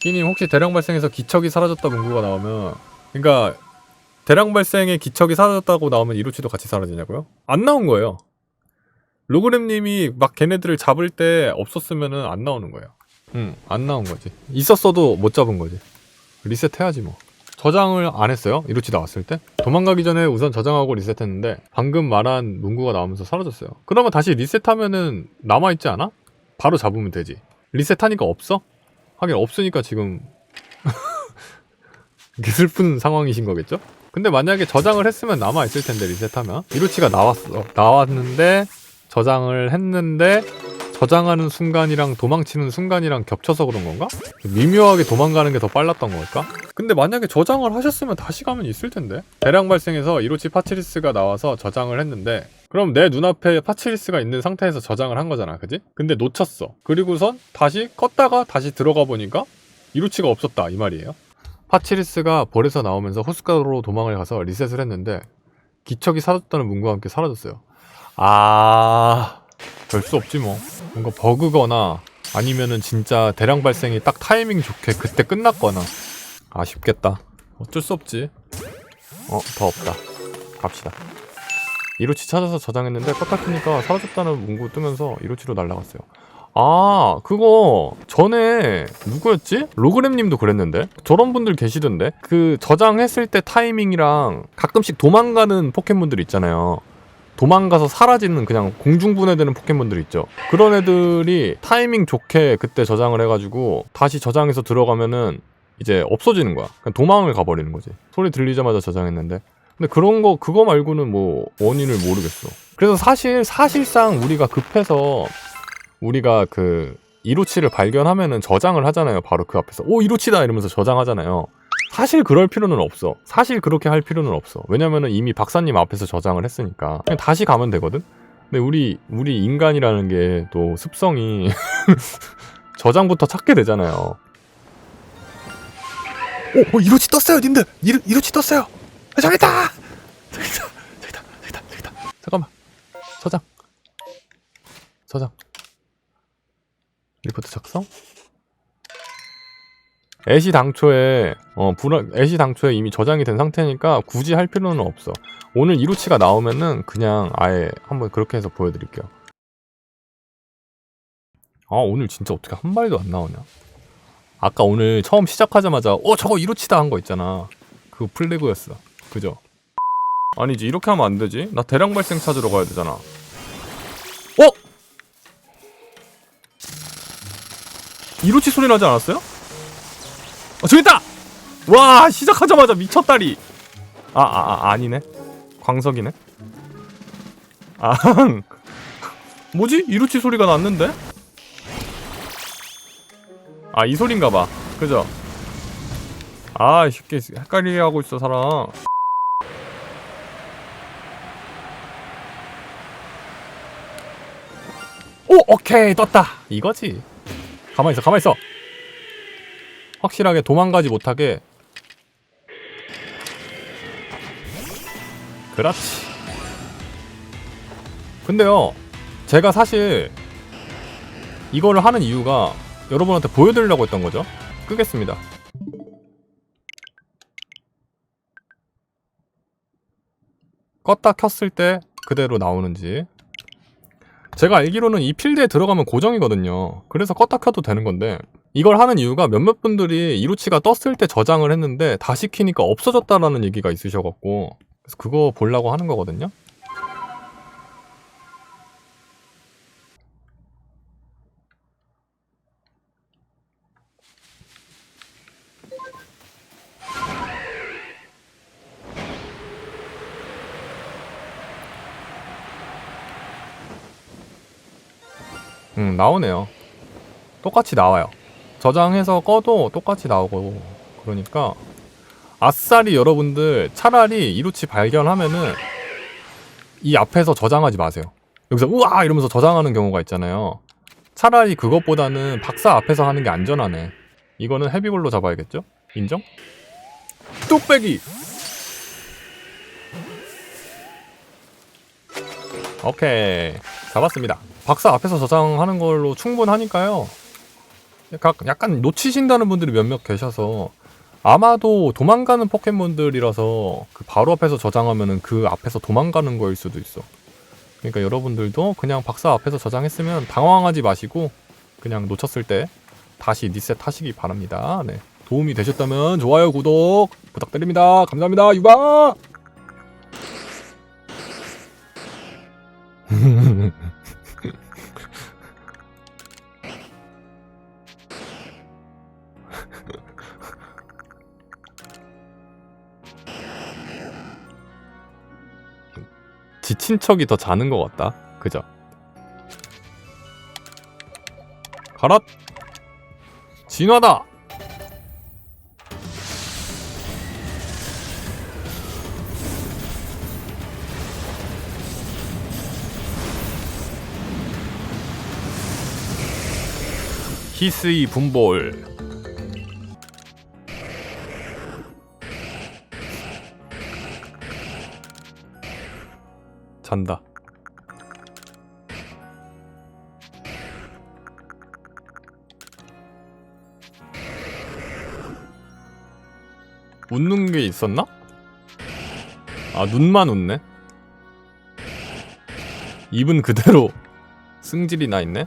끼님 혹시 대량 발생해서 기척이 사라졌다 문구가 나오면 그러니까 대량 발생에 기척이 사라졌다고 나오면 이루치도 같이 사라지냐고요? 안 나온 거예요. 로그램님이 막 걔네들을 잡을 때 없었으면은 안 나오는 거예요. 응, 안 나온 거지. 있었어도 못 잡은 거지. 리셋해야지 뭐. 저장을 안 했어요. 이루치 나왔을 때. 도망가기 전에 우선 저장하고 리셋했는데 방금 말한 문구가 나오면서 사라졌어요. 그러면 다시 리셋하면은 남아있지 않아? 바로 잡으면 되지. 리셋하니까 없어? 하긴 없으니까 지금 슬픈 상황이신 거겠죠? 근데 만약에 저장을 했으면 남아있을 텐데 리셋하면 이루치가 나왔어. 나왔는데 저장을 했는데 저장하는 순간이랑 도망치는 순간이랑 겹쳐서 그런 건가? 미묘하게 도망가는 게 더 빨랐던 걸까? 근데 만약에 저장을 하셨으면 다시 가면 있을 텐데 대량 발생해서 이로치 파치리스가 나와서 저장을 했는데 그럼 내 눈앞에 파치리스가 있는 상태에서 저장을 한 거잖아 그지? 근데 놓쳤어. 그리고선 다시 껐다가 다시 들어가 보니까 이로치가 없었다 이 말이에요. 파치리스가 볼에서 나오면서 호숫가로 도망을 가서 리셋을 했는데 기척이 사라졌다는 문구와 함께 사라졌어요. 아... 별 수 없지 뭐. 뭔가 버그거나 아니면은 진짜 대량 발생이 딱 타이밍 좋게 그때 끝났거나 아쉽겠다. 어쩔 수 없지. 어 더 없다. 갑시다 이로치 찾아서 저장했는데 껐다 켜니까 사라졌다는 문구 뜨면서 이로치로 날라갔어요 아 그거 전에 누구였지? 로그램님도 그랬는데 저런 분들 계시던데 그 저장했을 때 타이밍이랑 가끔씩 도망가는 포켓몬들 있잖아요 도망가서 사라지는 그냥 공중분해되는 포켓몬들 있죠. 그런 애들이 타이밍 좋게 그때 저장을 해가지고 다시 저장해서 들어가면은 이제 없어지는 거야. 그냥 도망을 가버리는 거지. 소리 들리자마자 저장했는데. 근데 그런 거 그거 말고는 뭐 원인을 모르겠어. 그래서 사실 사실상 우리가 급해서 우리가 그 이로치를 발견하면은 저장을 하잖아요. 바로 그 앞에서 오 이로치다 이러면서 저장하잖아요. 사실 그럴 필요는 없어. 사실 그렇게 할 필요는 없어. 왜냐면은 이미 박사님 앞에서 저장을 했으니까. 그냥 다시 가면 되거든? 근데 우리, 우리 인간이라는 게 또 습성이 저장부터 찾게 되잖아요. 오, 오, 이로치 떴어요, 님들! 이로, 이로치 떴어요! 아, 저기 있다! 저기 있다! 저기 있다! 저기 있다! 저기 있다! 잠깐만. 저장. 저장. 리포트 작성? 애시 당초에 어 불안 애시 당초에 이미 저장이 된 상태니까 굳이 할 필요는 없어. 오늘 이루치가 나오면은 그냥 아예 한번 그렇게 해서 보여드릴게요. 아 오늘 진짜 어떻게 한 마리도 안 나오냐? 아까 오늘 처음 시작하자마자 어 저거 이루치다 한 거 있잖아. 그거 플래그였어. 그죠? 아니지 이렇게 하면 안 되지. 나 대량 발생 찾으러 가야 되잖아. 어? 이루치 소리 나지 않았어요? 어, 저기 있다! 와, 시작하자마자 미쳤다리. 아, 아, 아 아니네. 광석이네. 아, 뭐지? 이루치 소리가 났는데? 아, 이 소린가 봐. 그죠? 아, 쉽게 헷갈리게 하고 있어, 사람. 오, 오케이, 떴다. 이거지. 가만히 있어, 가만히 있어. 확실하게 도망가지 못하게 그렇지 근데요 제가 사실 이거를 하는 이유가 여러분한테 보여드리려고 했던 거죠 끄겠습니다 껐다 켰을 때 그대로 나오는지 제가 알기로는 이 필드에 들어가면 고정이거든요 그래서 껐다 켜도 되는 건데 이걸 하는 이유가 몇몇 분들이 이루치가 떴을 때 저장을 했는데 다시 키니까 없어졌다라는 얘기가 있으셔갖고 그래서 그거 보려고 하는 거거든요. 음 나오네요. 똑같이 나와요. 저장해서 꺼도 똑같이 나오고 그러니까 아싸리 여러분들 차라리 이루치 발견하면은 이 앞에서 저장하지 마세요. 여기서 우와 이러면서 저장하는 경우가 있잖아요. 차라리 그것보다는 박사 앞에서 하는 게 안전하네. 이거는 헤비볼로 잡아야겠죠? 인정? 뚝배기! 오케이 잡았습니다. 박사 앞에서 저장하는 걸로 충분하니까요. 약간, 놓치신다는 분들이 몇몇 계셔서 아마도 도망가는 포켓몬들이라서 그 바로 앞에서 저장하면은 그 앞에서 도망가는 거일 수도 있어. 그러니까 여러분들도 그냥 박사 앞에서 저장했으면 당황하지 마시고 그냥 놓쳤을 때 다시 리셋 하시기 바랍니다. 네. 도움이 되셨다면 좋아요, 구독 부탁드립니다. 감사합니다. 유바! 지친 척이 더 자는 것 같다. 그죠? 가라! 진화다! 히스이 분볼 잔다. 웃는 게 있었나? 아 눈만 웃네? 입은 그대로 승질이 나 있네